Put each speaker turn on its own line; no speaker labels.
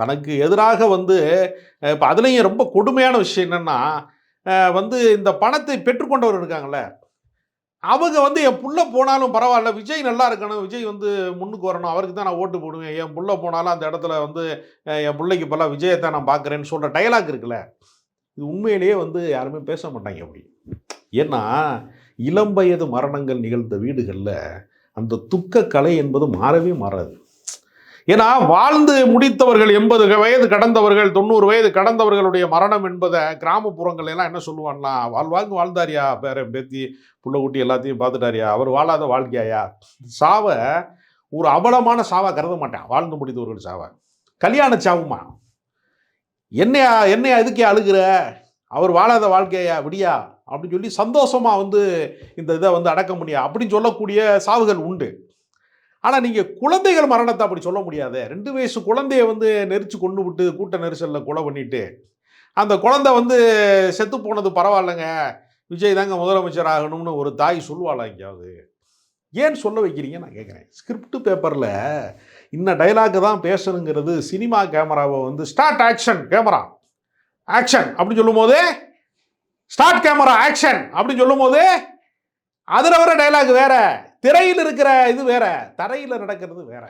தனக்கு எதிராக வந்து இப்போ அதுலேயும் ரொம்ப கொடுமையான விஷயம் என்னென்னா வந்து இந்த பணத்தை பெற்றுக்கொண்டவர் இருக்காங்களே அவங்க வந்து என் புள்ள போனாலும் பரவாயில்ல விஜய் நல்லா இருக்கணும் விஜய் வந்து முன்னுக்கு வரணும் அவருக்கு தான் நான் ஓட்டு போடுவேன் என் புள்ள போனாலும் அந்த இடத்துல வந்து என் பிள்ளைக்கு இப்போல்லாம் விஜயத்தை நான் பார்க்குறேன்னு சொல்கிற டயலாக் இருக்குல்ல இது உண்மையிலேயே வந்து யாருமே பேச மாட்டாங்க அப்படி. ஏன்னா இளம் வயது மரணங்கள் நிகழ்ந்த வீடுகளில் அந்த துக்க கலை என்பது மாறவே மாறாது. ஏன்னா வாழ்ந்து முடித்தவர்கள் எண்பது வயது கடந்தவர்கள் தொண்ணூறு வயது கடந்தவர்களுடைய மரணம் என்பதை கிராமப்புறங்கள் எல்லாம் என்ன வாழ் வாழ்வாங்க வாழ்ந்தாரியா பேரன் பேத்தி புள்ள குட்டி எல்லாத்தையும் பார்த்துட்டாரியா அவர் வாழாத வாழ்க்கையாயா? சாவை ஒரு அவலமான சாவை கருத மாட்டேன் வாழ்ந்து முடித்தவர்கள் சாவை. கல்யாண சாவுமா? என்னையா என்னையா எதுக்கே அழுகிற? அவர் வாழாத வாழ்க்கையா விடியா? அப்படின்னு சொல்லி சந்தோஷமா வந்து இந்த இதை வந்து அடக்க முடியா அப்படின்னு சொல்லக்கூடிய சாவுகள் உண்டு. ஆனால் நீங்கள் குழந்தைகள் மரணத்தை அப்படி சொல்ல முடியாது. ரெண்டு வயசு குழந்தைய வந்து நெரிச்சு கொண்டு விட்டு கூட்ட நெரிசலில் கொலை பண்ணிட்டு அந்த குழந்தை வந்து செத்து போனது பரவாயில்லைங்க. விஜய் தாங்க முதலமைச்சர் ஆகணும்னு ஒரு தாய் சொல்லுவாளா எங்கேயாவது? ஏன் சொல்ல வைக்கிறீங்க? நான் கேட்குறேன். ஸ்கிரிப்ட் பேப்பரில் இன்ன டைலாக்கு தான் பேசணுங்கிறது சினிமா கேமராவை வந்து ஸ்டார்ட் ஆக்ஷன் கேமரா ஆக்ஷன் அப்படின்னு சொல்லும்போது ஸ்டார்ட் கேமரா ஆக்ஷன் அப்படின்னு சொல்லும் போது அதில் வர டைலாக் வேறு. திரையில் இருக்கிற இது வேற தரையில் நடக்கிறது வேற.